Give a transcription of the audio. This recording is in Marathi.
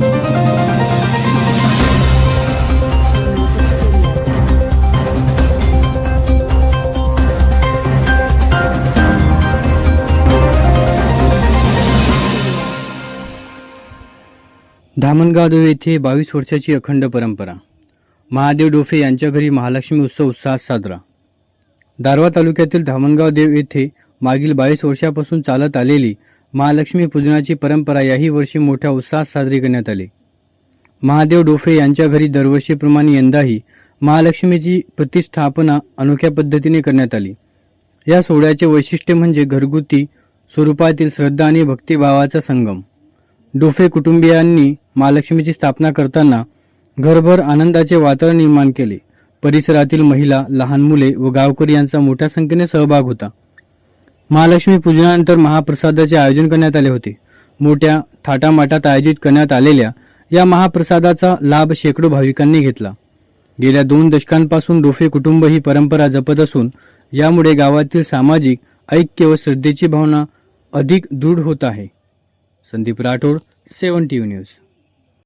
Music धामणगाव येथे बावीस वर्षाची अखंड परंपरा. महादेव डोफे यांच्या घरी महालक्ष्मी उत्सव उत्साहात साजरा. दारवा तालुक्यातील धामणगाव देव येथे मागील बावीस वर्षापासून चालत आलेली महालक्ष्मी पूजनाची परंपरा याही वर्षी मोठ्या उत्साहात साजरी करण्यात आली. महादेव डोफे यांच्या घरी दरवर्षीप्रमाणे यंदाही महालक्ष्मीची प्रतिष्ठापना अनोख्या पद्धतीने करण्यात आली. या सोहळ्याचे वैशिष्ट्य म्हणजे घरगुती स्वरूपातील श्रद्धा आणि भक्तिभावाचा संगम. डोफे कुटुंबियांनी महालक्ष्मीची स्थापना करताना घरभर आनंदाचे वातावरण निर्माण केले. परिसरातील महिला लहान मुले व गावकरी यांचा मोठ्या संख्येने सहभाग होता. महालक्ष्मी पूजनानंतर महाप्रसादाचे आयोजन करण्यात आले होते. मोठ्या थाटामाटात आयोजित करण्यात आलेल्या या महाप्रसादाचा लाभ शेकडो भाविकांनी घेतला. गेल्या दोन दशकांपासून डोफे कुटुंब ही परंपरा जपत असून यामुळे गावातील सामाजिक ऐक्य व श्रद्धेची भावना अधिक दृढ होत आहे. Sandeep Rathod seven T news.